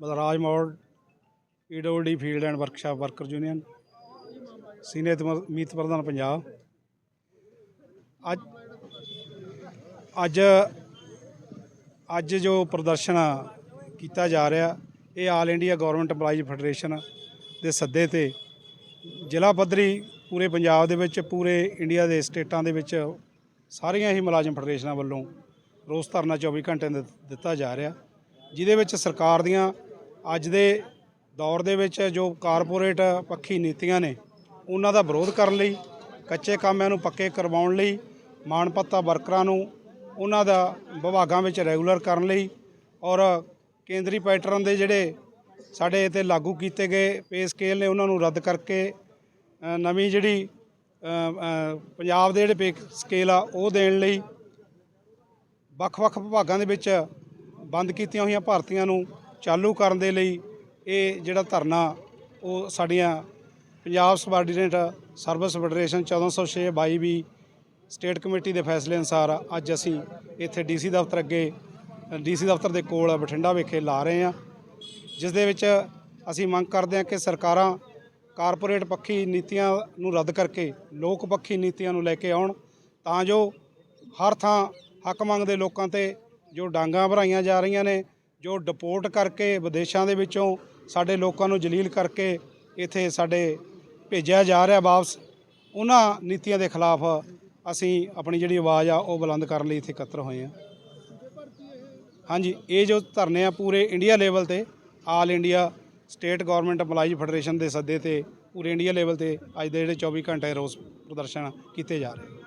Balraj Mor EWD field and workshop, worker union, senior ਮੀਤ ਪ੍ਰਧਾਨ ਪੰਜਾਬ। ਅੱਜ ਅੱਜ ਅੱਜ ਜੋ ਪ੍ਰਦਰਸ਼ਨ ਕੀਤਾ ਜਾ ਰਿਹਾ, ਇਹ all India government EMPLOYEES federation ਦੇ ਸੱਦੇ ਤੇ ਜ਼ਿਲ੍ਹਾ ਪੱਧਰੀ ਪੂਰੇ ਪੰਜਾਬ ਦੇ ਵਿੱਚ, ਪੂਰੇ ਇੰਡੀਆ ਦੇ ਸਟੇਟਾਂ ਦੇ ਵਿੱਚ ਸਾਰੀਆਂ ਹੀ ਮੁਲਾਜ਼ਮ ਫੈਡਰੇਸ਼ਨਾਂ ਵੱਲੋਂ ਰੋਸ ਧਰਨਾ 24 ਘੰਟੇ ਦਾ ਦਿੱਤਾ ਜਾ ਰਿਹਾ, ਜਿਹਦੇ ਵਿੱਚ ਸਰਕਾਰ ਦੀਆਂ ਅੱਜ ਦੇ ਦੌਰ ਦੇ ਵਿੱਚ ਜੋ ਕਾਰਪੋਰੇਟ ਪੱਖੀ ਨੀਤੀਆਂ ਨੇ, ਉਹਨਾਂ ਦਾ ਵਿਰੋਧ ਕਰਨ ਲਈ, ਕੱਚੇ ਕਾਮਿਆਂ ਨੂੰ ਪੱਕੇ ਕਰਵਾਉਣ ਲਈ ਮਾਣਪੱਤਾ ਵਰਕਰਾਂ ਨੂੰ ਉਹਨਾਂ ਦਾ ਵਿਭਾਗਾਂ ਵਿੱਚ ਰੈਗੂਲਰ ਕਰਨ ਲਈ ਔਰ ਕੇਂਦਰੀ ਪੈਟਰਨ ਦੇ ਜਿਹੜੇ ਸਾਡੇ ਇੱਥੇ ਲਾਗੂ ਕੀਤੇ ਗਏ ਪੇ ਸਕੇਲ ਨੇ, ਉਹਨਾਂ ਨੂੰ ਰੱਦ ਕਰਕੇ ਨਵੀਂ ਜਿਹੜੀ ਪੰਜਾਬ ਦੇ ਜਿਹੜੇ ਪੇ ਸਕੇਲ ਆ, ਉਹ ਦੇਣ ਲਈ ਵੱਖ-ਵੱਖ ਵਿਭਾਗਾਂ ਦੇ ਵਿੱਚ ਬੰਦ ਕੀਤੀਆਂ ਹੋਈਆਂ ਭਰਤੀਆਂ ਨੂੰ ਚਾਲੂ ਕਰਨ ਦੇ ਲਈ ਇਹ ਜਿਹੜਾ ਧਰਨਾ, ਉਹ ਸਾਡੀਆਂ ਪੰਜਾਬ ਸਬਾਰਡੀਨੇਟ ਸਰਵਿਸ ਫੈਡਰੇਸ਼ਨ 1406 22 ਵੀ ਸਟੇਟ ਕਮੇਟੀ ਦੇ ਫੈਸਲੇ ਅਨੁਸਾਰ ਅੱਜ ਅਸੀਂ ਇੱਥੇ ਡੀਸੀ ਦਫ਼ਤਰ ਅੱਗੇ ਡੀਸੀ ਦਫ਼ਤਰ ਦੇ ਕੋਲ ਬਠਿੰਡਾ ਵਿਖੇ ਲਾ ਰਹੇ ਹਾਂ। ਜਿਸ ਦੇ ਵਿੱਚ ਅਸੀਂ ਮੰਗ ਕਰਦੇ ਹਾਂ ਕਿ ਸਰਕਾਰਾਂ ਕਾਰਪੋਰੇਟ ਪੱਖੀ ਨੀਤੀਆਂ ਨੂੰ ਰੱਦ ਕਰਕੇ ਲੋਕ ਪੱਖੀ ਨੀਤੀਆਂ ਨੂੰ ਲੈ ਕੇ ਆਉਣ, ਤਾਂ ਜੋ ਹਰ ਥਾਂ ਹੱਕ ਮੰਗਦੇ ਲੋਕਾਂ ਤੇ ਜੋ ਡਾਂਗਾਂ ਭਰਾਈਆਂ ਜਾ ਰਹੀਆਂ ਨੇ ਜੋ ਡਿਪੋਰਟ ਕਰਕੇ ਵਿਦੇਸ਼ਾਂ ਦੇ ਵਿੱਚੋਂ ਸਾਡੇ ਲੋਕਾਂ ਨੂੰ ਜਲੀਲ ਕਰਕੇ ਇੱਥੇ ਸਾਡੇ ਭੇਜਿਆ ਜਾ ਰਿਹਾ ਵਾਪਸ, ਉਹਨਾਂ ਨੀਤੀਆਂ ਦੇ ਖਿਲਾਫ ਅਸੀਂ ਆਪਣੀ ਜਿਹੜੀ ਆਵਾਜ਼ ਆ ਉਹ ਬੁਲੰਦ ਕਰਨ ਲਈ ਇੱਥੇ ਇਕੱਤਰ ਹੋਏ ਹਾਂ। ਹਾਂਜੀ, ਇਹ ਜੋ ਧਰਨੇ ਆ ਪੂਰੇ ਇੰਡੀਆ ਲੈਵਲ ਤੇ all India state government EMPLOYEES federation ਦੇ ਸੱਦੇ ਤੇ ਪੂਰੇ ਇੰਡੀਆ ਲੈਵਲ ਤੇ ਅੱਜ ਦੇ ਜਿਹੜੇ 24 ਘੰਟੇ ਰੋਸ ਪ੍ਰਦਰਸ਼ਨ ਕੀਤੇ ਜਾ ਰਹੇ।